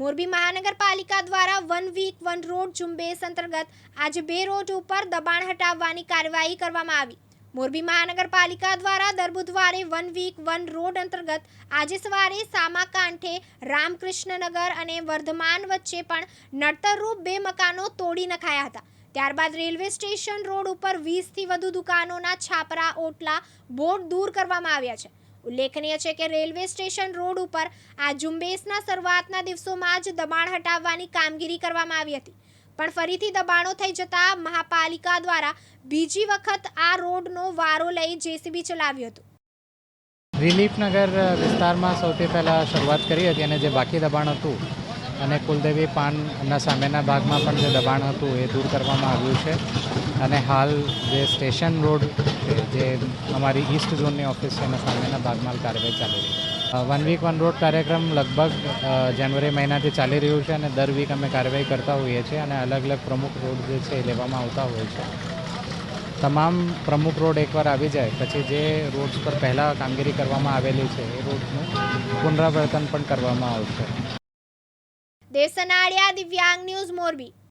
મોરબી મહાનગરપાલિકા દ્વારા one week, one road ઝુંબેશ અંતર્ગત આજે બે રોડ ઉપર દબાણ હટાવવાની કાર્યવાહી કરવામાં આવી. મોરબી મહાનગરપાલિકા દ્વારા દર બુધવારે વન વીક, વન રોડ અંતર્ગત આજે સવારે સામા કાંઠે રામકૃષ્ણનગર અને વર્ધમાન વચ્ચે પણ નડતરરૂપ બે મકાનો તોડી નખાયા હતા. ત્યારબાદ રેલવે સ્ટેશન રોડ ઉપર વીસથી વધુ દુકાનોના છાપરા, ઓટલા બોર્ડ દૂર કરવામાં આવ્યા છે. ઉલ્લેખનીય છે કે રેલવે સ્ટેશન રોડ ઉપર આ ઝુંબેશના શરૂઆતના દિવસોમાં જ દબાણ હટાવવાની કામગીરી કરવામાં આવી હતી. પણ ફરીથી દબાણો થઈ જતા મહાપાલિકા દ્વારા બીજી વખત આ રોડનો વારો લઈ જેસીબી ચલાવ્યું હતું. રિલીફનગર વિસ્તારમાં સૌથી પહેલાં શરૂઆત કરી હતી અને જે બાકી દબાણ હતું અને કુલદેવી પાનના સામેના ભાગમાં પણ જે દબાણ હતું એ દૂર કરવામાં આવ્યું છે. અને હાલ જે સ્ટેશન રોડ જે અમારી ઈસ્ટ ઝોનની ઓફિસ છે, એના સામેના ભાગમાં કાર્યવાહી ચાલી રહી છે. વન વીક વન રોડ કાર્યક્રમ લગભગ જાન્યુઆરી મહિનાથી ચાલી રહ્યું છે અને દર વીક અમે કાર્યવાહી કરતા હોઈએ છીએ અને અલગ અલગ પ્રમુખ રોડ જે છે એ લેવામાં આવતા હોય છે. તમામ પ્રમુખ રોડ એકવાર આવી જાય, પછી જે રોડ્સ પર પહેલાં કામગીરી કરવામાં આવેલી છે, એ રોડનું પુનરાવર્તન પણ કરવામાં આવશે. દેસનાળિયા દિવ્યાંગ ન્યૂઝ મોરબી.